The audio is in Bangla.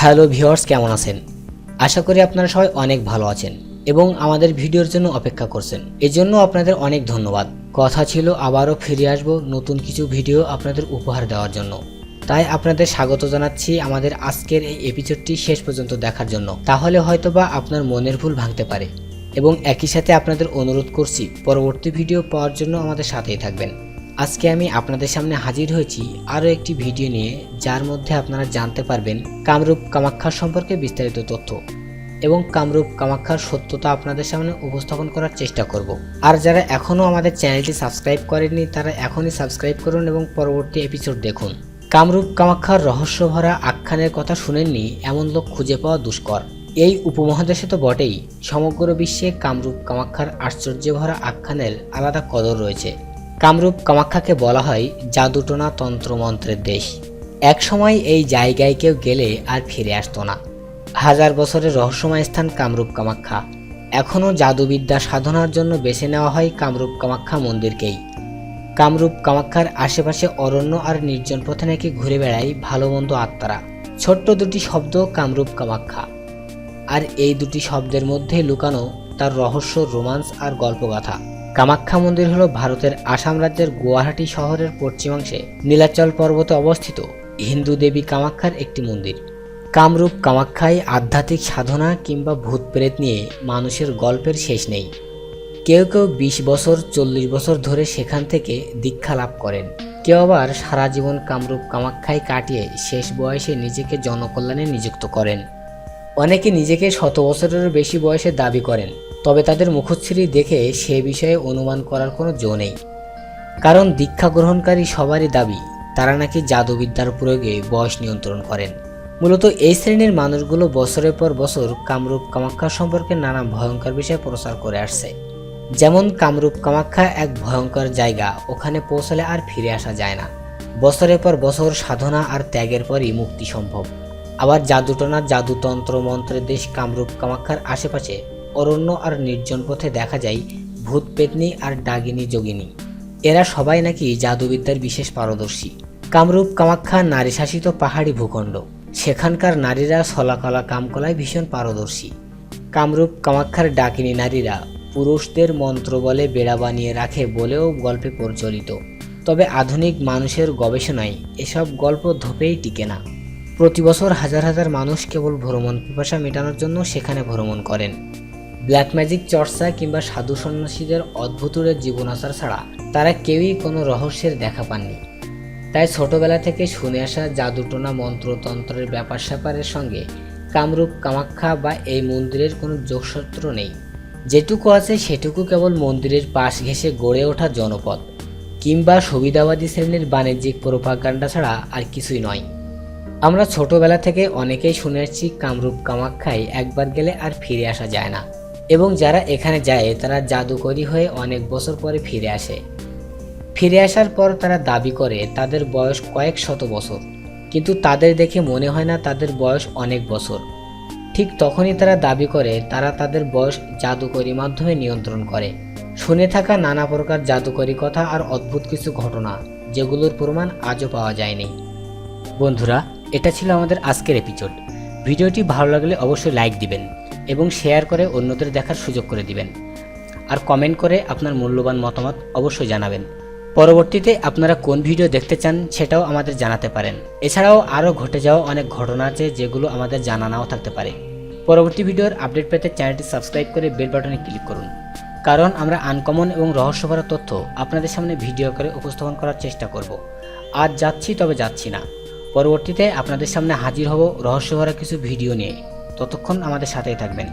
হ্যালো ভিউয়ার্স, কেমন আছেন? আশা করি আপনারা সবাই অনেক ভালো আছেন এবং আমাদের ভিডিওর জন্য অপেক্ষা করছেন। এজন্য আপনাদের অনেক ধন্যবাদ। কথা ছিল আবারও ফিরে আসব নতুন কিছু ভিডিও আপনাদের উপহার দেওয়ার জন্য। তাই আপনাদের স্বাগত জানাচ্ছি আমাদের আজকের এই এপিসোডটি শেষ পর্যন্ত দেখার জন্য। তাহলে হয়তোবা আপনার মনের ভুল ভাঙতে পারে। এবং একই সাথে আপনাদের অনুরোধ করছি, পরবর্তী ভিডিও পাওয়ার জন্য আমাদের সাথেই থাকবেন। আজকে আমি আপনাদের সামনে হাজির হয়েছি আরও একটি ভিডিও নিয়ে, যার মধ্যে আপনারা জানতে পারবেন কামরূপ কামাখ্যার সম্পর্কে বিস্তারিত তথ্য এবং কামরূপ কামাখ্যার সত্যতা আপনাদের সামনে উপস্থাপন করার চেষ্টা করব। আর যারা এখনও আমাদের চ্যানেলটি সাবস্ক্রাইব করেননি, তারা এখনই সাবস্ক্রাইব করুন এবং পরবর্তী এপিসোড দেখুন। কামরূপ কামাখ্যার রহস্যভরা আখ্যানের কথা শুনেননি এমন লোক খুঁজে পাওয়া দুষ্কর। এই উপমহাদেশে তো বটেই, সমগ্র বিশ্বে কামরূপ কামাখ্যার আশ্চর্যভরা আখ্যানের আলাদা কদর রয়েছে। কামরূপ কামাখ্যাকে বলা হয় জাদুটোনা তন্ত্রমন্ত্রের দেশ। এক সময় এই জায়গায় কেউ গেলে আর ফিরে আসতো না। হাজার বছরের রহস্যময় স্থান কামরূপ কামাখ্যা। এখনও জাদুবিদ্যা সাধনার জন্য বেছে নেওয়া হয় কামরূপ কামাখ্যা মন্দিরকেই। কামরূপ কামাখ্যার আশেপাশে অরণ্য আর নির্জন পথে নাকি ঘুরে বেড়ায় ভালো মন্দ আত্মারা। ছোট্ট দুটি শব্দ কামরূপ কামাখ্যা। আর এই দুটি শব্দের মধ্যে লুকানো তার রহস্য, রোমান্স আর গল্পগাথা। কামাখ্যা মন্দির হলো ভারতের আসাম রাজ্যের গুয়াহাটি শহরের পশ্চিমাংশে নীলাচল পর্বতে অবস্থিত হিন্দু দেবী কামাখ্যার একটি মন্দির। কামরূপ কামাখ্যায় আধ্যাত্মিক সাধনা কিংবা ভূত প্রেত নিয়ে মানুষের গল্পের শেষ নেই। কেউ কেউ বিশ বছর, চল্লিশ বছর ধরে সেখান থেকে দীক্ষা লাভ করেন। কেউ আবার সারা জীবন কামরূপ কামাখ্যায় কাটিয়ে শেষ বয়সে নিজেকে জনকল্যাণে নিযুক্ত করেন। অনেকে নিজেকে শত বছরেরও বেশি বয়সে দাবি করেন। তবে তাদের মুখচ্ছিরি দেখে সে বিষয়ে অনুমান করার কোনো জো নেই। কারণ দীক্ষা গ্রহণকারী সবারই দাবি, তারা নাকি জাদুবিদ্যার প্রয়োগে বয়স নিয়ন্ত্রণ করেন। মূলত এই শ্রেণির মানুষগুলো বছরের পর বছর কামরূপ কামাখ্যা সম্পর্কে নানা ভয়ঙ্কর বিষয় প্রচার করে আসছে। যেমন কামরূপ কামাখ্যা এক ভয়ঙ্কর জায়গা, ওখানে পৌঁছলে আর ফিরে আসা যায় না। বছরের পর বছর সাধনা আর ত্যাগের পরই মুক্তি সম্ভব। আবার জাদুটনা জাদুতন্ত্র মন্ত্রের দেশ কামরূপ কামাখ্যার আশেপাশে অরণ্য আর নির্জন পথে দেখা যায় ভূত পেতনি আর ডাগিনী যোগিনী। এরা সবাই নাকি জাদুবিদ্যার বিশেষ পারদর্শী। কামরূপ, কামাখ্যা, নারী শাসিত পাহাড়ি ভূখণ্ড। সেখানকার নারীরা ছলাকলা, কামকলায় ভীষণ পারদর্শী। কামরূপ, কামাখ্যার ডাকিনী নারীরা পুরুষদের মন্ত্র বলে বেড়া বানিয়ে রাখে বলেও গল্পে প্রচলিত। তবে আধুনিক মানুষের গবেষণায় এসব গল্প ধোপেই টিকে না। প্রতি বছর হাজার হাজার মানুষ কেবল ভ্রমণ পিপাসা মেটানোর জন্য সেখানে ভ্রমণ করেন। ব্ল্যাক ম্যাজিক চর্চা কিংবা সাধু সন্ন্যাসীদের অদ্ভুতুরের জীবনাচার ছাড়া তারা কেউই কোনো রহস্যের দেখা পাননি। তাই ছোটবেলা থেকে শুনে আসা জাদুটোনা মন্ত্রতন্ত্রের ব্যাপার স্যাপারের সঙ্গে কামরূপ, কামাখ্যা বা এই মন্দিরের কোনো যোগসূত্র নেই। যেটুকু আছে সেটুকু কেবল মন্দিরের পাশ ঘেঁষে গড়ে ওঠা জনপদ, কিংবা সুবিধাবাদী শ্রেণির বাণিজ্যিক প্রোপাগান্ডা ছাড়া আর কিছুই নয়। আমরা ছোটবেলা থেকে অনেকেই শুনে আসছি কামরূপ, কামাখ্যায় একবার গেলে আর ফিরে আসা যায় না। এবং যারা এখানে যায়, তারা জাদুকরি হয়ে অনেক বছর পরে ফিরে আসে। ফিরে আসার পর তারা দাবি করে, তাদের বয়স কয়েক শত বছর। কিন্তু তাদের দেখে মনে হয় না তাদের বয়স অনেক বছর। ঠিক তখনই তারা দাবি করে, তারা তাদের বয়স জাদুকরি মাধ্যমে নিয়ন্ত্রণ করে। শুনে থাকা নানা প্রকার জাদুকরি কথা আর অদ্ভুত কিছু ঘটনা, যেগুলোর প্রমাণ আজও পাওয়া যায়নি। বন্ধুরা, এটা ছিল আমাদের আজকের এপিসোড। ভিডিওটি ভালো লাগলে অবশ্যই লাইক দিবেন। এবং শেয়ার করে অন্যদের দেখার সুযোগ করে দিবেন। আর কমেন্ট করে আপনার মূল্যবান মতামত অবশ্যই জানাবেন। পরবর্তীতে আপনারা কোন ভিডিও দেখতে চান সেটাও আমাদের জানাতে পারেন। এছাড়াও আরও ঘটে যাওয়া অনেক ঘটনা আছে যেগুলো আমাদের জানা নাও থাকতে পারে। পরবর্তী ভিডিওর আপডেট পেতে চ্যানেলটি সাবস্ক্রাইব করে বেল বাটনে ক্লিক করুন। কারণ আমরা আনকমন এবং রহস্যভরা তথ্য আপনাদের সামনে ভিডিও করে উপস্থাপন করার চেষ্টা করব। আজ যাচ্ছি তবে যাচ্ছি না। পরবর্তীতে আপনাদের সামনে হাজির হব রহস্যভরা কিছু ভিডিও নিয়ে। ততক্ষণ আমাদের সাথেই থাকবেন।